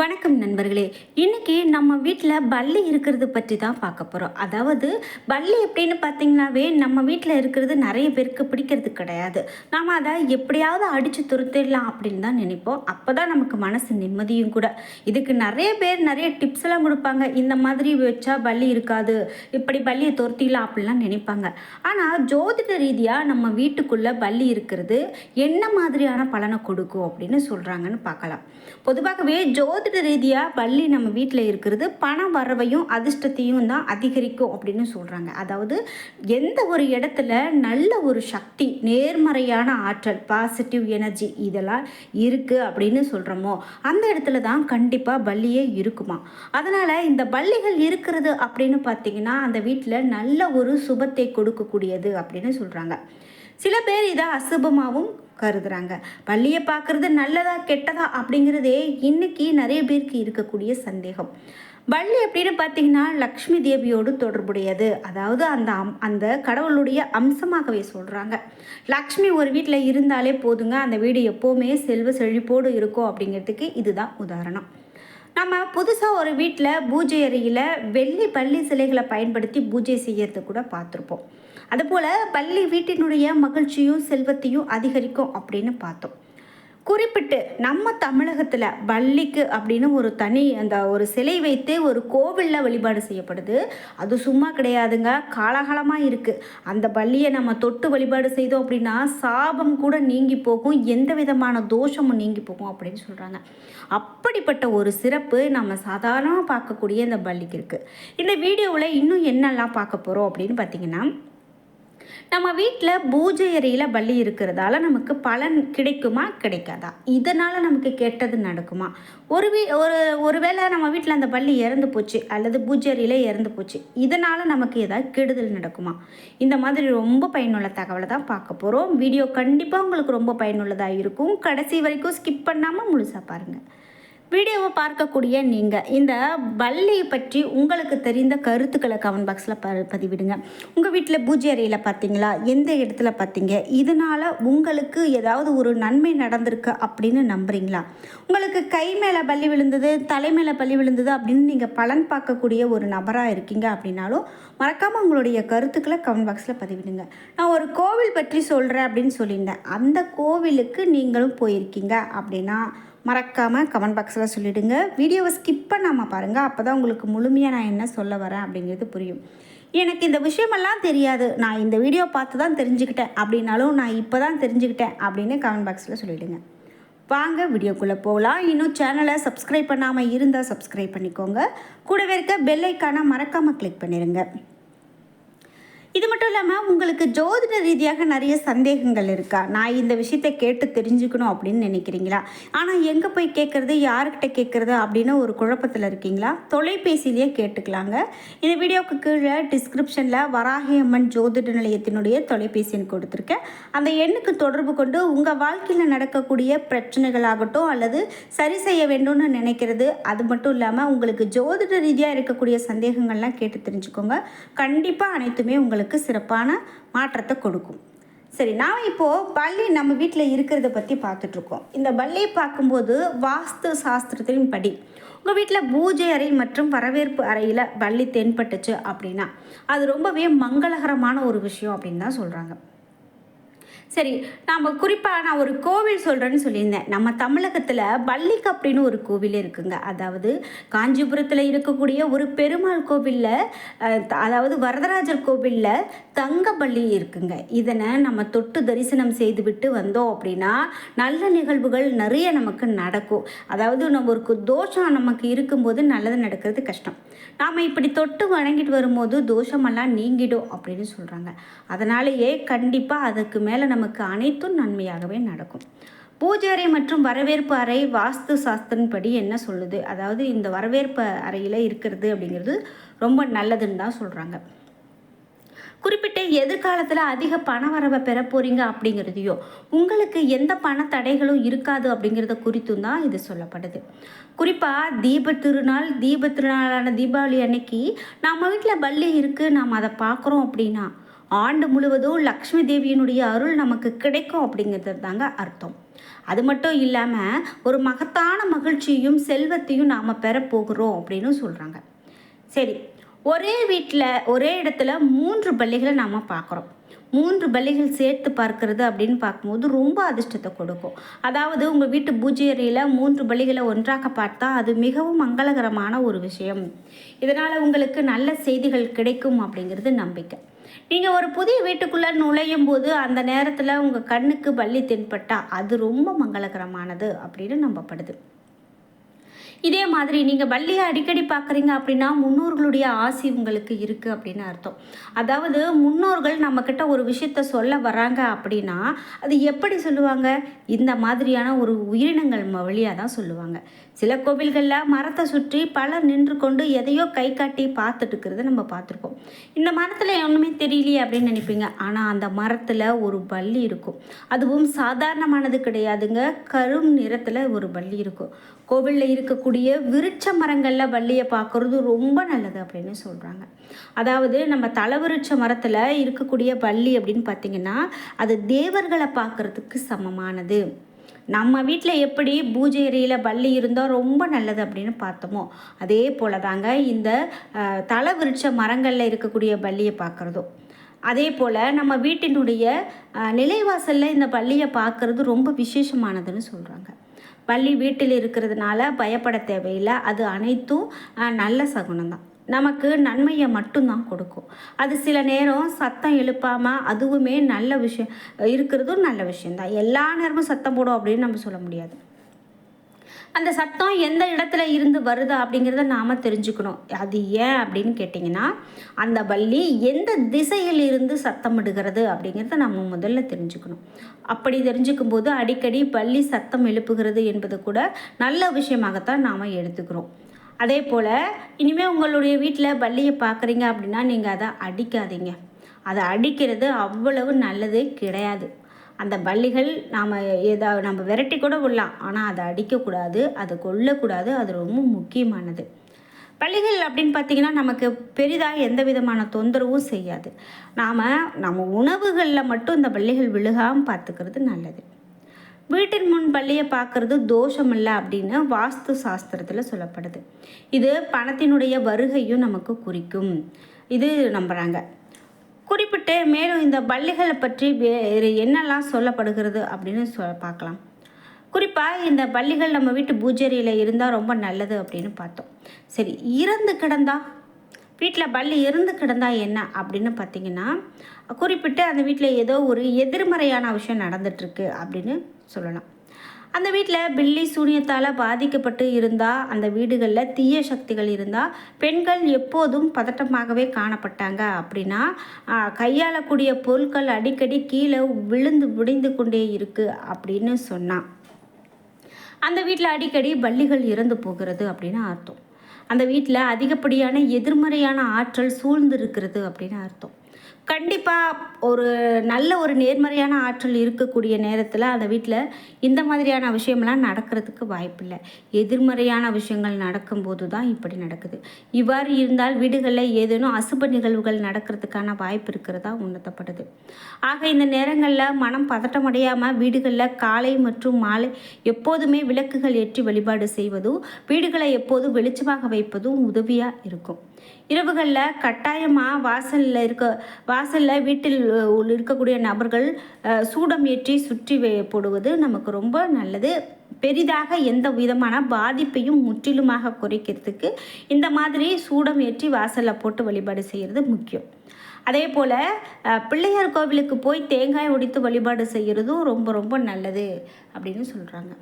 வணக்கம் நண்பர்களே. இன்னைக்கு நம்ம வீட்டில் பல்லி இருக்கிறது பற்றி தான் பார்க்க போகிறோம் அதாவது பல்லி எப்படின்னு பார்த்தீங்கன்னாவே நம்ம வீட்டில் இருக்கிறது நிறைய பேருக்கு பிடிக்கிறது கிடையாது. நாம் அதை எப்படியாவது அடித்து துருத்திடலாம் அப்படின்னு தான் நினைப்போம். அப்போ தான் நமக்கு மனசு நிம்மதியும் கூட. இதுக்கு நிறைய பேர் நிறைய டிப்ஸ் எல்லாம் கொடுப்பாங்க. இந்த மாதிரி வச்சா பல்லி இருக்காது இப்படி பல்லியை துரத்திடலாம் அப்படிலாம் நினைப்பாங்க. ஆனால் ஜோதிட ரீதியாக நம்ம வீட்டுக்குள்ளே பல்லி இருக்கிறது என்ன மாதிரியான பலனை கொடுக்கும் அப்படின்னு சொல்கிறாங்கன்னு பார்க்கலாம். பொதுவாகவே ஜோதிட ரீதியாக பள்ளி நம்ம வீட்டில் இருக்கிறது பண வரவையும் அதிர்ஷ்டத்தையும் தான் அதிகரிக்கும் அப்படின்னு சொல்கிறாங்க அதாவது எந்த ஒரு இடத்துல நல்ல ஒரு சக்தி நேர்மறையான ஆற்றல் பாசிட்டிவ் எனர்ஜி இதெல்லாம் இருக்குது அப்படின்னு சொல்கிறோமோ அந்த இடத்துல தான் கண்டிப்பாக பள்ளியே இருக்குமா. அதனால் இந்த பள்ளிகள் இருக்கிறது அப்படின்னு பார்த்தீங்கன்னா அந்த வீட்டில் நல்ல ஒரு சுபத்தை கொடுக்கக்கூடியது அப்படின்னு சொல்கிறாங்க சில பேர் இதை அசுபமாகவும் கருதுறாங்க பள்ளியை பார்க்குறது நல்லதா கெட்டதா அப்படிங்கிறதே இன்னைக்கு நிறைய பேருக்கு இருக்கக்கூடிய சந்தேகம். பள்ளி அப்படின்னு பார்த்தீங்கன்னா லக்ஷ்மி தேவியோடு தொடர்புடையது. அதாவது அந்த அம் அந்த கடவுளுடைய அம்சமாகவே சொல்கிறாங்க லக்ஷ்மி ஒரு வீட்டில் இருந்தாலே போதுங்க. அந்த வீடு எப்போவுமே செல்வ செழிப்போடு இருக்கும் அப்படிங்கிறதுக்கு இதுதான் உதாரணம். நம்ம புதுசாக ஒரு வீட்டில் பூஜை அறையில் வெள்ளி பள்ளி சிலைகளை பயன்படுத்தி பூஜை செய்யறது கூட பார்த்துருப்போம். அதுபோல் பள்ளி வீட்டினுடைய மகிழ்ச்சியும் செல்வத்தையும் அதிகரிக்கும் அப்படின்னு பார்த்தோம். குறிப்பிட்டு நம்ம தமிழகத்தில் பள்ளிக்கு அப்படின்னு ஒரு தனி அந்த ஒரு சிலை வைத்து ஒரு கோவிலில் வழிபாடு செய்யப்படுது. அது சும்மா கிடையாதுங்க. காலகாலமாக இருக்குது அந்த பள்ளியை நம்ம தொட்டு வழிபாடு செய்தோம் அப்படின்னா சாபம் கூட நீங்கி போகும். எந்த விதமான தோஷமும் நீங்கி போகும் அப்படின்னு சொல்கிறாங்க அப்படிப்பட்ட ஒரு சிறப்பு நம்ம சாதாரணமாக பார்க்கக்கூடிய இந்த பள்ளிக்கு இருக்குது இந்த வீடியோவில் இன்னும் என்னெல்லாம் பார்க்க போகிறோம் அப்படின்னு பார்த்தீங்கன்னா நம்ம வீட்டில் பூஜை அறையில் பள்ளி இருக்கிறதால நமக்கு பலன் கிடைக்குமா கிடைக்காதா? இதனால் நமக்கு கெட்டது நடக்குமா? ஒரு வீ ஒரு ஒருவேளை நம்ம வீட்டில் அந்த பள்ளி இறந்து போச்சு அல்லது பூஜை அறையில் இறந்து போச்சு இதனால் நமக்கு ஏதாவது கெடுதல் நடக்குமா? இந்த மாதிரி ரொம்ப பயனுள்ள தகவலை தான் பார்க்க போகிறோம் வீடியோ கண்டிப்பாக உங்களுக்கு ரொம்ப பயனுள்ளதாக இருக்கும். கடைசி வரைக்கும் ஸ்கிப் பண்ணாமல் முழுசாக பாருங்கள் வீடியோவை பார்க்கக்கூடிய நீங்கள் இந்த பள்ளி பற்றி உங்களுக்கு தெரிந்த கருத்துக்களை கமெண்ட் பாக்ஸில் ப பதிவிடுங்க. உங்கள் வீட்டில் பூஜை அறையில் பார்த்தீங்களா எந்த இடத்துல பார்த்தீங்க இதனால் உங்களுக்கு ஏதாவது ஒரு நன்மை நடந்திருக்கு அப்படின்னு நம்புறீங்களா? உங்களுக்கு கை மேலே பள்ளி விழுந்தது தலை மேலே பள்ளி விழுந்தது அப்படின்னு நீங்கள் பலன் பார்க்கக்கூடிய ஒரு நபராக இருக்கீங்க அப்படின்னாலும் மறக்காமல் உங்களுடைய கருத்துக்களை கமெண்ட் பாக்ஸில் பதிவிடுங்க. நான் ஒரு கோவில் பற்றி சொல்கிறேன் அப்படின்னு சொல்லியிருந்தேன். அந்த கோவிலுக்கு நீங்களும் போயிருக்கீங்க அப்படின்னா மறக்காமல் கமெண்ட் பாக்ஸில் சொல்லிவிடுங்க வீடியோவை ஸ்கிப் பண்ணாமல் பாருங்கள் அப்போ தான் உங்களுக்கு முழுமையாக நான் என்ன சொல்ல வரேன் அப்படிங்கிறது புரியும். எனக்கு இந்த விஷயமெல்லாம் தெரியாது. நான் இந்த வீடியோ பார்த்து தான் தெரிஞ்சுக்கிட்டேன். அப்படின்னாலும் நான் இப்போ தான் தெரிஞ்சுக்கிட்டேன் அப்படின்னு கமெண்ட் பாக்ஸில் சொல்லிவிடுங்க வாங்க வீடியோக்குள்ளே போகலாம். இன்னும் சேனலை சப்ஸ்கிரைப் பண்ணாமல் இருந்தால் சப்ஸ்கிரைப் பண்ணிக்கோங்க. கூடவே இருக்க பெல்லைக்கான மறக்காமல் கிளிக் பண்ணிடுங்க இது மட்டும் இல்லாமல் உங்களுக்கு ஜோதிட ரீதியாக நிறைய சந்தேகங்கள் இருக்கா? நான் இந்த விஷயத்தை கேட்டு தெரிஞ்சுக்கணும் அப்படின்னு நினைக்கிறீங்களா? ஆனால் எங்கே போய் கேட்குறது யாருக்கிட்ட கேட்குறது அப்படின்னு ஒரு குழப்பத்தில் இருக்கீங்களா? தொலைபேசியிலேயே கேட்டுக்கலாங்க. இந்த வீடியோவுக்கு கீழே டிஸ்கிரிப்ஷனில் வராகி அம்மன் ஜோதிட நிலையத்தினுடைய தொலைபேசி எண் கொடுத்துருக்கேன். அந்த எண்ணுக்கு தொடர்பு கொண்டு உங்கள் வாழ்க்கையில் நடக்கக்கூடிய பிரச்சனைகளாகட்டும் அல்லது சரி செய்ய வேண்டும்னு நினைக்கிறது அது மட்டும் இல்லாமல் உங்களுக்கு ஜோதிட ரீதியாக இருக்கக்கூடிய சந்தேகங்கள்லாம் கேட்டு தெரிஞ்சுக்கோங்க. கண்டிப்பாக அனைத்துமே உங்களுக்கு உங்களுக்கு சிறப்பான மாற்றத்தை கொடுக்கும். சரி நாம் இப்போது பள்ளி நம்ம வீட்டில் இருக்கிறத பற்றி பார்த்துட்ருக்கோம். இந்த பள்ளியை பார்க்கும்போது வாஸ்து சாஸ்திரத்தின் படி உங்கள் வீட்டில் பூஜை அறை மற்றும் வரவேற்பு அறையில் பள்ளி தென்பட்டுச்சு அப்படின்னா அது ரொம்பவே மங்களகரமான ஒரு விஷயம் அப்படின்னு தான் சொல்கிறாங்க சரி நாம் குறிப்பாக நான் ஒரு கோவில் சொல்கிறேன்னு சொல்லியிருந்தேன். நம்ம தமிழகத்தில் பள்ளிக்கு அப்படின்னு ஒரு கோவில் இருக்குங்க. அதாவது காஞ்சிபுரத்தில் இருக்கக்கூடிய ஒரு பெருமாள் கோவிலில் அதாவது வரதராஜர் கோவிலில் தங்கப்பள்ளி இருக்குங்க. இதனை நம்ம தொட்டு தரிசனம் செய்துவிட்டு வந்தோம் அப்படின்னா நல்ல நிகழ்வுகள் நிறைய நமக்கு நடக்கும். அதாவது நம்ம ஒரு தோஷம் நமக்கு இருக்கும்போது நல்லது நடக்கிறது கஷ்டம். நாம் இப்படி தொட்டு வணங்கிட்டு வரும்போது தோஷமெல்லாம் நீங்கிடும் அப்படின்னு சொல்கிறாங்க அதனாலேயே கண்டிப்பாக அதுக்கு மேலே நம்ம நமக்கு அனைத்தும் நன்மையாகவே நடக்கும். பூஜை அறை மற்றும் வரவேற்பு அறை வாஸ்து சாஸ்திரன்படி என்ன சொல்லுது? அதாவது இந்த வரவேற்பு அறையில் இருக்கிறது அப்படிங்கிறது ரொம்ப நல்லதுன்னு தான் சொல்கிறாங்க குறிப்பிட்ட எதிர்காலத்தில் அதிக பண வரவை பெற போகிறீங்க அப்படிங்கிறதையோ உங்களுக்கு எந்த பண தடைகளும் இருக்காது அப்படிங்கிறத குறித்தும் தான் இது சொல்லப்படுது. குறிப்பாக தீப திருநாள் தீப திருநாளான தீபாவளி அன்னைக்கு நம்ம வீட்டில் பள்ளி இருக்குது நாம் அதை பார்க்குறோம் அப்படின்னா ஆண்டு முழுவதும் லக்ஷ்மி தேவியினுடைய அருள் நமக்கு கிடைக்கும் அப்படிங்கிறது தாங்க அர்த்தம். அது மட்டும் இல்லாமல் ஒரு மகத்தான மகிழ்ச்சியும் செல்வத்தையும் நாம் பெறப்போகிறோம் அப்படின்னு சொல்கிறாங்க சரி ஒரே வீட்டில் ஒரே இடத்துல மூன்று பள்ளிகளை நாம் பார்க்குறோம் மூன்று பள்ளிகள் சேர்த்து பார்க்கறது அப்படின்னு பார்க்கும்போது ரொம்ப அதிர்ஷ்டத்தை கொடுக்கும். அதாவது உங்கள் வீட்டு பூஜை அறையில் மூன்று பள்ளிகளை ஒன்றாக பார்த்தா அது மிகவும் மங்களகரமான ஒரு விஷயம். இதனால் உங்களுக்கு நல்ல செய்திகள் கிடைக்கும் அப்படிங்கிறது நம்பிக்கை. நீங்கள் ஒரு புதிய வீட்டுக்குள்ளே நுழையும் போது அந்த நேரத்தில் உங்கள் கண்ணுக்கு பள்ளி தென்பட்டால் அது ரொம்ப மங்களகரமானது அப்படின்னு நம்பப்படுது. இதே மாதிரி நீங்கள் வள்ளியை அடிக்கடி பார்க்குறீங்க அப்படின்னா முன்னோர்களுடைய ஆசி உங்களுக்கு இருக்குது அப்படின்னு அர்த்தம். அதாவது முன்னோர்கள் நம்மக்கிட்ட ஒரு விஷயத்த சொல்ல வராங்க அப்படின்னா அது எப்படி சொல்லுவாங்க? இந்த மாதிரியான ஒரு உயிரினங்கள் வழியாக தான் சொல்லுவாங்க. சில கோவில்களில் மரத்தை சுற்றி பலர் நின்று கொண்டு எதையோ கை காட்டி பார்த்துட்டு இருக்கிறத நம்ம பார்த்துருப்போம். இந்த மரத்தில் ஒன்றுமே தெரியலையே அப்படின்னு நினைப்பீங்க. ஆனால் அந்த மரத்தில் ஒரு பள்ளி இருக்கும். அதுவும் சாதாரணமானது கிடையாதுங்க. கரும் நிறத்தில் ஒரு பள்ளி இருக்கும். கோவிலில் இருக்கக்கூடிய விருட்ச மரங்களில் வள்ளியை பார்க்குறது ரொம்ப நல்லது அப்படின்னு சொல்கிறாங்க அதாவது நம்ம தலவிருட்ச மரத்தில் இருக்கக்கூடிய பள்ளி அப்படின்னு பார்த்திங்கன்னா அது தேவர்களை பார்க்குறதுக்கு சமமானது. நம்ம வீட்டில் எப்படி பூஜை அறையில் பள்ளி இருந்தால் ரொம்ப நல்லது அப்படின்னு பார்த்தோமோ அதே போல் தாங்க இந்த தலை விருட்ச மரங்களில் இருக்கக்கூடிய பள்ளியை பார்க்குறதும் அதே போல் நம்ம வீட்டினுடைய நிலைவாசலில் இந்த பள்ளியை பார்க்குறது ரொம்ப விசேஷமானதுன்னு சொல்கிறாங்க பள்ளி வீட்டில் இருக்கிறதுனால பயப்பட தேவையில்லை. அது அனைத்தும் நல்ல சகுனம் தான் நமக்கு நன்மையை மட்டும்தான் கொடுக்கும். அது சில நேரம் சத்தம் எழுப்பாமல் அதுவுமே நல்ல விஷயம் இருக்கிறதும் நல்ல விஷயந்தான் எல்லா நேரமும் சத்தம் போடும் அப்படின்னு நம்ம சொல்ல முடியாது. அந்த சத்தம் எந்த இடத்துல இருந்து வருதா அப்படிங்கிறத நாம் தெரிஞ்சுக்கணும். அது ஏன் அப்படின்னு கேட்டிங்கன்னா அந்த பள்ளி எந்த திசையில் இருந்து சத்தமிடுகிறது அப்படிங்கிறத நம்ம முதல்ல தெரிஞ்சுக்கணும். அப்படி தெரிஞ்சுக்கும் போது அடிக்கடி பள்ளி சத்தம் எழுப்புகிறது என்பது கூட நல்ல விஷயமாகத்தான் நாம் எடுத்துக்கிறோம். அதே போல் இனிமேல் உங்களுடைய வீட்டில் பள்ளியை பார்க்குறீங்க அப்படின்னா நீங்கள் அதை அடிக்காதீங்க. அதை அடிக்கிறது அவ்வளவு நல்லது கிடையாது. அந்த பள்ளிகள் நாம் ஏதாவது நம்ம விரட்டி கூட விடலாம். ஆனால் அதை அடிக்கக்கூடாது அதை கொல்லக்கூடாது அது ரொம்ப முக்கியமானது. பள்ளிகள் அப்படின்னு பார்த்திங்கன்னா நமக்கு பெரிதாக எந்த விதமான தொந்தரவும் செய்யாது. நாம் நம்ம உணவுகளில் மட்டும் இந்த பள்ளிகள் விழுகாமல் பார்த்துக்கிறது நல்லது. வீட்டின் முன் பள்ளியை பார்க்கறது தோஷம் இல்லை அப்படின்னு வாஸ்து சாஸ்திரத்தில் சொல்லப்படுது. இது பணத்தினுடைய வருகையும் நமக்கு குறிக்கும். இது நம்புகிறாங்க குறிப்பிட்டு மேலும் இந்த பள்ளிகளை பற்றி வேறு என்னெல்லாம் சொல்லப்படுகிறது அப்படின்னு சொ பார்க்கலாம். குறிப்பாக இந்த பள்ளிகள் நம்ம வீட்டு பூஜரியில் இருந்தால் ரொம்ப நல்லது அப்படின்னு பார்த்தோம். சரி இறந்து கிடந்தா வீட்டில் பள்ளி இருந்து கிடந்தா என்ன அப்படின்னு பார்த்தீங்கன்னா குறிப்பிட்டு அந்த வீட்டில் ஏதோ ஒரு எதிர்மறையான விஷயம் நடந்துட்டுருக்கு அப்படின்னு சொல்லலாம். அந்த வீட்டில் பில்லி சூனியத்தால் பாதிக்கப்பட்டு இருந்தால் அந்த வீடுகளில் தீய சக்திகள் இருந்தால் பெண்கள் எப்போதும் பதட்டமாகவே காணப்பட்டாங்க. அப்படின்னா கையாளக்கூடிய பொருட்கள் அடிக்கடி கீழே விழுந்து விடைந்து கொண்டே இருக்குது அப்படின்னு சொன்னான் அந்த வீட்டில் அடிக்கடி பள்ளிகள் இறந்து போகிறது அப்படின்னு அர்த்தம். அந்த வீட்டில் அதிகப்படியான எதிர்மறையான ஆற்றல் சூழ்ந்து இருக்கிறது அப்படின்னு அர்த்தம். கண்டிப்பாக ஒரு நல்ல ஒரு நேர்மறையான ஆற்றல் இருக்கக்கூடிய நேரத்தில் அந்த வீட்டில் இந்த மாதிரியான விஷயம்லாம் நடக்கிறதுக்கு வாய்ப்பில்லை. எதிர்மறையான விஷயங்கள் நடக்கும்போது தான் இப்படி நடக்குது. இவ்வாறு இருந்தால் வீடுகளில் ஏதேனும் அசுப நிகழ்வுகள் நடக்கிறதுக்கான வாய்ப்பு இருக்கிறதா உணர்த்தப்படுது ஆக இந்த நேரங்களில் மனம் பதட்டமடையாமல் வீடுகளில் காலை மற்றும் மாலை எப்போதுமே விளக்குகள் ஏற்றி வழிபாடு செய்வதும் வீடுகளை எப்போதும் வெளிச்சமாக வைப்பதும் உதவியாக இருக்கும். இரவுகளில் கட்டாயமாக வாசலில் இருக்க வாசலில் வீட்டில் இருக்கக்கூடிய நபர்கள் சூடம் ஏற்றி சுற்றி போடுவது நமக்கு ரொம்ப நல்லது. பெரிதாக எந்த விதமான பாதிப்பையும் முற்றிலுமாக குறைக்கிறதுக்கு இந்த மாதிரி சூடம் ஏற்றி வாசலில் போட்டு வழிபாடு செய்கிறது முக்கியம். அதே போல் பிள்ளையார் கோவிலுக்கு போய் தேங்காய் உடித்து வழிபாடு செய்கிறதும் ரொம்ப ரொம்ப நல்லது அப்படின்னு சொல்கிறாங்க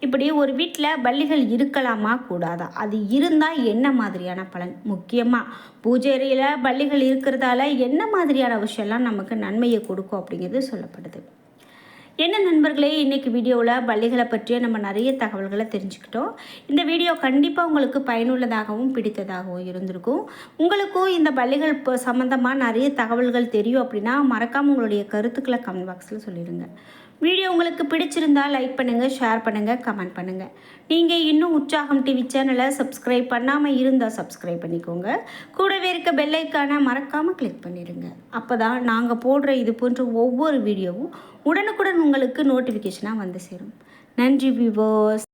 இப்படி ஒரு வீட்டில் பள்ளிகள் இருக்கலாமா? கூடாதா? அது இருந்தால் என்ன மாதிரியான பலன்? முக்கியமாக பூஜை அறையில் பள்ளிகள் இருக்கிறதால என்ன மாதிரியான விஷயம்லாம் நமக்கு நன்மையை கொடுக்கும் அப்படிங்கிறது சொல்லப்படுது. என்ன நண்பர்களே இன்றைக்கி வீடியோவில் பள்ளிகளை பற்றிய நம்ம நிறைய தகவல்களை தெரிஞ்சுக்கிட்டோம். இந்த வீடியோ கண்டிப்பாக உங்களுக்கு பயனுள்ளதாகவும் பிடித்ததாகவும் இருந்திருக்கும். உங்களுக்கும் இந்த பள்ளிகள் இப்போ சம்மந்தமாக நிறைய தகவல்கள் தெரியும் அப்படின்னா மறக்காமல் உங்களுடைய கருத்துக்களை கமெண்ட் பாக்ஸில் சொல்லிடுங்க. வீடியோ உங்களுக்கு பிடிச்சிருந்தால் லைக் பண்ணுங்கள் ஷேர் பண்ணுங்கள் கமெண்ட் பண்ணுங்கள் நீங்கள் இன்னும் உற்சாகம் டிவி சேனலை சப்ஸ்கிரைப் பண்ணாமல் இருந்தால் சப்ஸ்கிரைப் பண்ணிக்கோங்க. கூட இருக்க பெல்லைக்கான மறக்காமல் கிளிக் பண்ணிடுங்க அப்போ தான் நாங்கள் போடுற இது போன்ற ஒவ்வொரு வீடியோவும் உடனுக்குடன் உங்களுக்கு நோட்டிஃபிகேஷனாக வந்து சேரும். நன்றி விவோஸ்